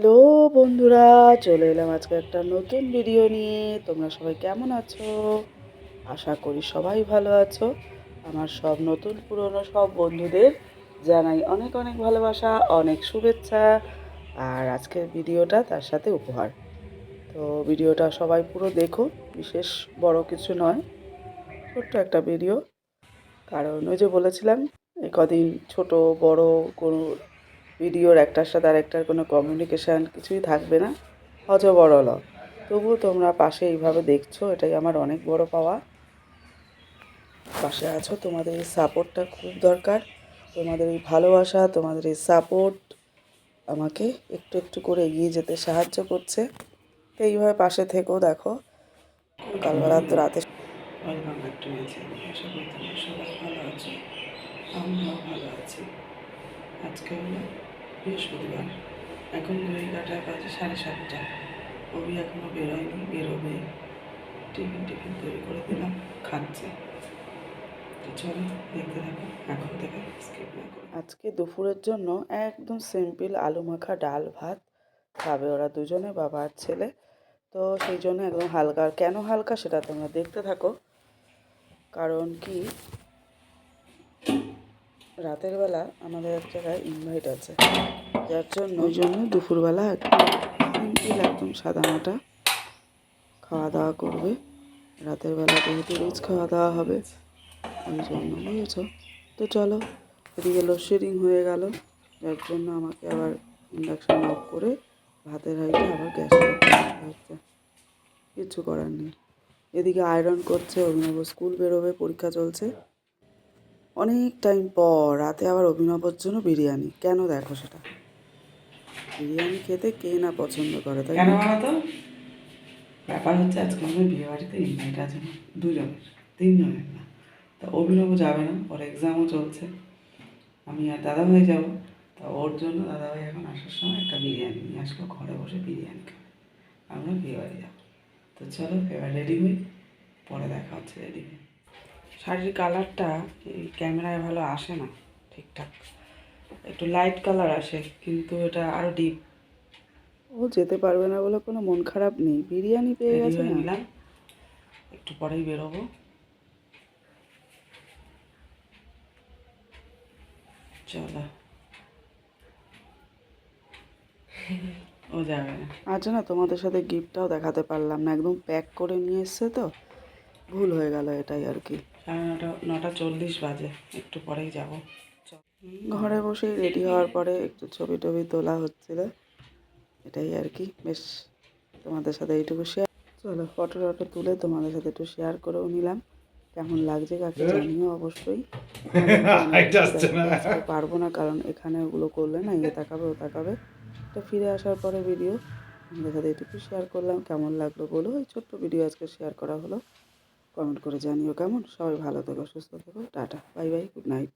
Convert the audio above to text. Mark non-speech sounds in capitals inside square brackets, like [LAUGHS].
Hello বন্ধুরা, চলে এলাম আজকে একটা নতুন ভিডিও নিয়ে। তোমরা সবাই কেমন আছো? আশা করি সবাই ভালো আছো। আমার সব নতুন, পুরনো, সব বন্ধুদের জানাই অনেক অনেক ভালোবাসা, অনেক শুভেচ্ছা আর আজকের ভিডিওটা তার সাথে উপহার। তো ভিডিওটা সবাই পুরো দেখো, বিশেষ বড় কিছু নয়, ছোট্ট একটা ভিডিও কারণ ওই যে বলেছিলাম কদিন ছোট, বড় কোনো ভিডিওর একটার সাথে আরেকটার কোনো কমিউনিকেশান কিছুই থাকবে না। হজবরল তবুও তোমরা পাশে এইভাবে দেখছ, এটাই আমার অনেক বড় পাওয়া। পাশে আছো, তোমাদের এই সাপোর্টটা খুব দরকার। তোমাদের এই ভালোবাসা, তোমাদের এই সাপোর্ট আমাকে একটু একটু করে এগিয়ে যেতে সাহায্য করছে। তো এইভাবে পাশে থেকেও দেখো। কালবেলা তো রাতে সবাই ভালো আমরাও ভালো আছি। আজকে হলো বৃহস্পতিবার। এখন ঘড়ি কাটায় বাজে সাড়ে সাতটা। ওবি এখনও বেরোয়নি, বেরোবে। টিফিন টিফিন তৈরি করে দিলাম, খাচ্ছে। তো চলো, দেখতে থাকো। এখন থেকে স্কিপ না করো। আজকে দুপুরের জন্য একদম সিম্পল আলু মাখা ডাল ভাত। খাবে ওরা দুজনে, বাবা আর ছেলে। তো সেই জন্য একদম হালকা। কেন হালকা সেটা তোমরা দেখতে থাকো। কারণ কি? রাতের বেলা আমাদের এক জায়গায় ইনভাইট আছে। যার জন্য ওই জন্য দুপুরবেলা একটু একদম সাদামাটা খাওয়া দাওয়া করবে। রাতের বেলা যেহেতু রোজ খাওয়া দাওয়া হবে ওই জন্য বুঝেছ তো চলো, এদিকে লোডশেডিং হয়ে গেল। যার জন্য আমাকে আবার ইন্ডাকশান অফ করে ভাতের হাইটা আবার গ্যাসে হচ্ছে। কিচ্ছু করার নেই। এদিকে আয়রন করছে, অভিনব স্কুল বেরোবে, পরীক্ষা চলছে। অনেক টাইম পর রাতে আবার অভিনবর জন্য বিরিয়ানি। কেন দেখো সেটা? বিরিয়ানি খেতে কে না পছন্দ করে, তাই কেন তো? ব্যাপার হচ্ছে আজকে আমাদের বিয়ে বাড়িতে ইনভাইট আছে না, দুজনের, তিনজনের না। তা অভিনব যাবে না, ওর এক্সামও চলছে। আমি আর দাদা ভাই যাব, তা ওর জন্য দাদা ভাই এখন আসার সময় একটা বিরিয়ানি নিয়ে আসলো, ঘরে বসে বিরিয়ানি খাবে। আমরা বিয়ে বাড়ি যাব। তো চলো, এবার রেডি হই, পরে দেখা হচ্ছে রেডি হই শাড়ির কালারটা ক্যামেরায় ভালো আসে না ঠিকঠাক। একটু লাইট কালার আসে কিন্তু এটা আরও ডিপ ও যেতে পারবে না বলে কোনো মন খারাপ নেই। বিরিয়ানি পেয়ে গেছে নিলাম। একটু পরেই বেরোবো। চলো। ও যাবে না। আজ না তোমাদের সাথে গিফটটাও দেখাতে পারলাম না। একদম প্যাক করে নিয়ে এসছে তো। ভুল হয়ে গেল এটাই আর কি। সাড়ে নটা নটা চল্লিশ বাজে একটু পরেই যাব। ঘরে বসেই রেডি হওয়ার পরে একটু ছবি টবি তোলা হচ্ছিল। এটাই আর কি। বেশ তোমাদের সাথে এইটুকু শেয়ার চলো ফটো টটো তুলে তোমাদের সাথে একটু শেয়ার করেও নিলাম। কেমন লাগছে কাকে জানিও অবশ্যই। [LAUGHS] পারব না কারণ এখানে ওগুলো করলে না ইয়ে তাকাবে ও তাকাবে। তো ফিরে আসার পরে ভিডিও আমাদের সাথে এটুকু শেয়ার করলাম। কেমন লাগল বলো? ওই ছোট্ট ভিডিও আজকে শেয়ার করা হলো। কমেন্ট করে জানিও কেমন? সবাই ভালো থেকো সুস্থ থেকো tata bye bye good night.